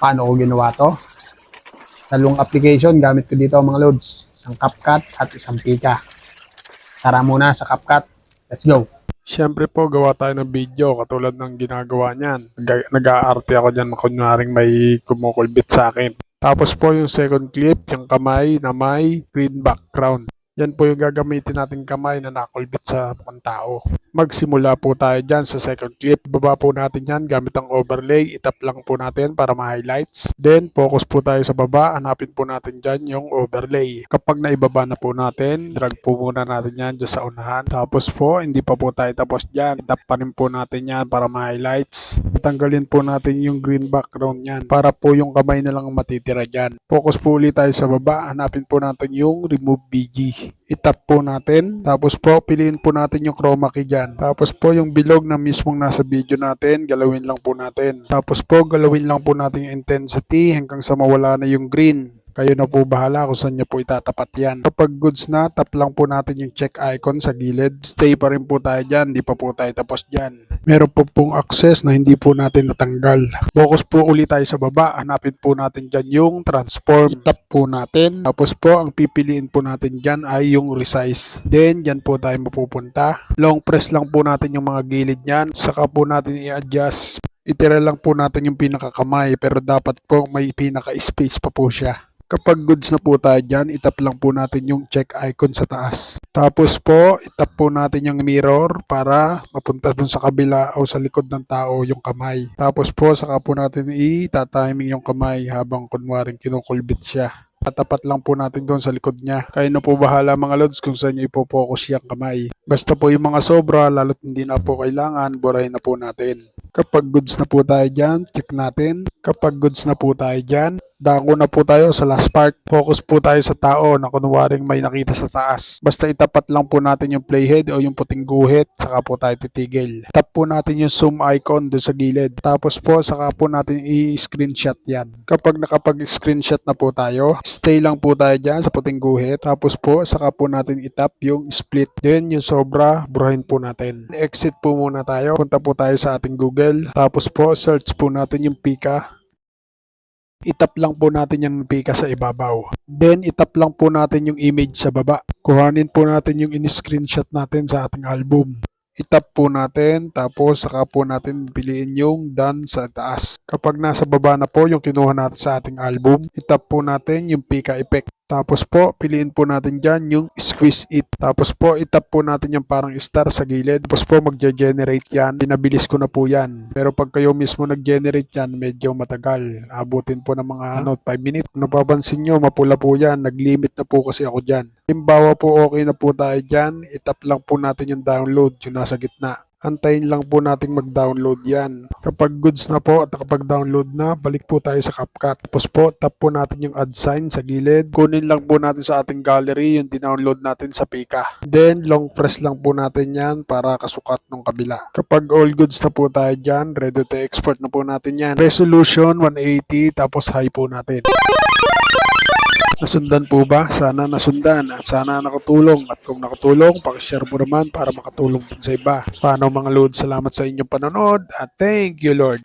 Paano ko ginawa to? Dalawang application gamit ko dito mga loads. Isang CapCut at isang Pika. Tara muna sa CapCut. Let's go. Siyempre po, gawa tayo ng video katulad ng ginagawa niyan. Nag- Nag-aarte ako dyan, kunwaring may kumukulbit sa akin. Tapos po yung second clip, yung kamay na may green background. Yan po yung gagamitin nating kamay na nakulbit sa mukhang tao. Magsimula po tayo dyan sa second clip. Baba po natin yan gamit ang overlay. Itap lang po natin para ma-highlights. Then, focus po tayo sa baba. Hanapin po natin dyan yung overlay. Kapag naibaba na po natin, drag po muna natin yan dyan sa unahan. Tapos po, hindi pa po tayo tapos dyan. Itap pa rin po natin yan para ma-highlights. Tanggalin po natin yung green background yan para po yung kamay na lang ang matitira dyan. Focus po ulit tayo sa baba. Hanapin po natin yung remove BG. Itap po natin. Tapos po, piliin po natin yung chroma key dyan. Tapos po, yung bilog na mismong nasa video natin, galawin lang po natin. Tapos po, galawin lang po natin yung intensity hanggang sa mawala na yung green. Kayo na po bahala kung saan nyo po itatapat yan. Kapag goods na, tap lang po natin yung check icon sa gilid. Stay pa rin po tayo dyan, di pa po tayo tapos dyan. Meron po pong access na hindi po natin natanggal. Focus po ulit tayo sa baba. Hanapin po natin dyan yung transform. Tap po natin. Tapos po, ang pipiliin po natin dyan ay yung resize. Then, dyan po tayo mapupunta. Long press lang po natin yung mga gilid niyan. Saka po natin i-adjust. Itira lang po natin yung pinakakamay pero dapat po may pinaka-space pa po siya. Kapag goods na po tayo dyan, itap lang po natin yung check icon sa taas. Tapos po, itap po natin yung mirror para mapunta dun sa kabila o sa likod ng tao yung kamay. Tapos po, saka po natin i-timing yung kamay habang kunwaring kinukulbit siya. Tatapat lang po natin doon sa likod niya. Kayo na po bahala mga lods kung saan nyo ipopokus yung kamay. Basta po yung mga sobra, lalo't hindi na po kailangan, burahin na po natin. Kapag goods na po tayo dyan, check natin. Kapag goods na po tayo dyan, dako na po tayo sa last part. Focus po tayo sa tao na kunwaring may nakita sa taas. Basta itapat lang po natin yung playhead o yung puting guhit, saka po tayo titigil. Tap po natin yung zoom icon doon sa gilid. Tapos po, saka po natin i-screenshot yan. Kapag nakapag-screenshot na po tayo, stay lang po tayo dyan sa puting guhit. Tapos po, saka po natin itap yung split. Then, yung sobra, burahin po natin. Exit po muna tayo. Punta po tayo sa ating Google. Tapos po, search po natin yung Pika. Itap lang po natin yung pika sa ibabaw. Then, itap lang po natin yung image sa baba. Kuhanin po natin yung in-screenshot natin sa ating album. Itap po natin, tapos saka po natin piliin yung done sa taas. Kapag nasa baba na po yung kinuha natin sa ating album, itap po natin yung pika effect. Tapos po, piliin po natin dyan yung squeeze it. Tapos po, itap po natin yung parang star sa gilid. Tapos po, magge-generate yan. Pinabilis ko na po yan. Pero pag kayo mismo nag-generate yan, medyo matagal. Abutin po ng mga ano, 5 minutes. Kung napapansin nyo, mapula po yan. Nag-limit na po kasi ako dyan. Halimbawa po, okay na po tayo dyan. Itap lang po natin yung download, yung nasa gitna. Antayin lang po nating mag-download yan. Kapag goods na po at nakapag-download na, balik po tayo sa CapCut. Tapos po, tap po natin yung add sign sa gilid. Kunin lang po natin sa ating gallery yung dinownload natin sa Pika. Then, long press lang po natin yan para kasukat ng kabila. Kapag all goods na po tayo dyan, ready to export na po natin yan. Resolution 180, tapos high po natin. Nasundan po ba? Sana nasundan at sana nakatulong. At kung nakatulong, pakishare mo naman para makatulong din sa iba. Paano mga Lord, salamat sa inyong panonood at thank you Lord.